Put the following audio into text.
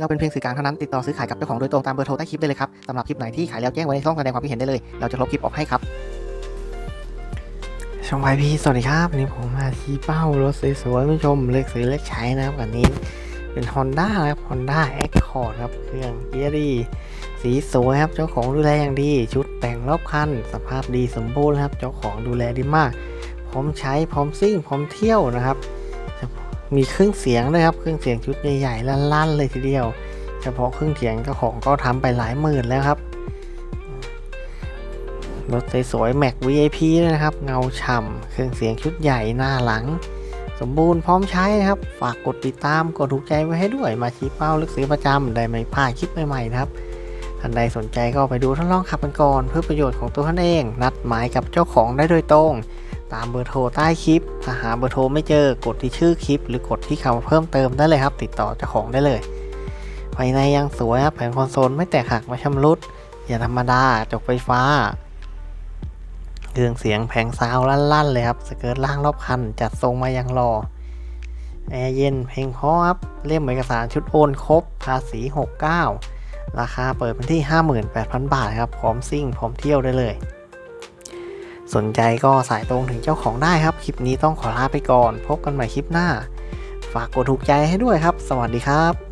เราเป็นเพียงสื่อกลางเท่านั้นติดต่อซื้อขายกับเจ้าของโดยตรงตามเบอร์โทรใต้คลิปได้เลยครับสำหรับคลิปไหนที่ขายแล้วแจ้งไว้ในช่องแสดงความคิดเห็นได้เลย เราจะลบคลิปออกให้ครับช่องไอพีสวัสดีครับวันนี้ผมมาชี้เป้ารถสวยๆคุณผู้ชมเลือกซื้อเลือกใช้นะครับกันนี้เป็น Honda นะครับ Honda Accord ครับเครื่องเกียร์ดี สีสวยครับ เจ้าของดูแลอย่างดี ชุดแต่งรอบคัน สภาพดีสมบูรณ์ครับ เจ้าของดูแลดีมาก พร้อมใช้พร้อมซิ่งพร้อมเที่ยวนะครับ มีเครื่องเสียงด้วยครับ เครื่องเสียงชุดใหญ่ๆลั่นๆเลยทีเดียว เฉพาะเครื่องเสียงเจ้าของก็ทำไปหลายหมื่นแล้วครับ รถสวยๆ Mac VIP ด้วยนะครับ เงาฉ่ำเครื่องเสียงชุดใหญ่หน้าหลัง สมบูรณ์พร้อมใช้นะครับ ฝากกดติดตามกดถูกใจไว้ให้ด้วย มาชี้เป้าลึกซื้อประจำได้ไม่พลาดคลิปใหม่ๆนะครับท่านใดสนใจก็ไปดูทดลองขับกันก่อน เพื่อประโยชน์ของตัวท่านเอง นัดหมายกับเจ้าของได้โดยตรง ตามเบอร์โทรใต้คลิป ถ้าหาเบอร์โทรไม่เจอกดที่ชื่อคลิป หรือกดที่คำเพิ่มเติมได้เลยครับ ติดต่อเจ้าของได้เลยภายในยังสวยครับแผงคอนโซลไม่แตกหักไม่ชำรุด อย่าธรรมดาจกไฟฟ้า เครื่องเสียงแผงซาวลั่นๆเลยครับ สเกิร์ตล่างรอบคัน จัดทรงมาอย่างรอแอร์เย็นเพลงพราะครับเล่มเอกสารชุดโอนครบภาษี 69 ราคาเปิดเป็นที่ 58,000 บาทครับพร้อมซิ่งพร้อมเที่ยวได้เลย สนใจก็สายตรงถึงเจ้าของได้ครับ คลิปนี้ต้องขอลาไปก่อน พบกันใหม่คลิปหน้า ฝากกดถูกใจให้ด้วยครับ สวัสดีครับ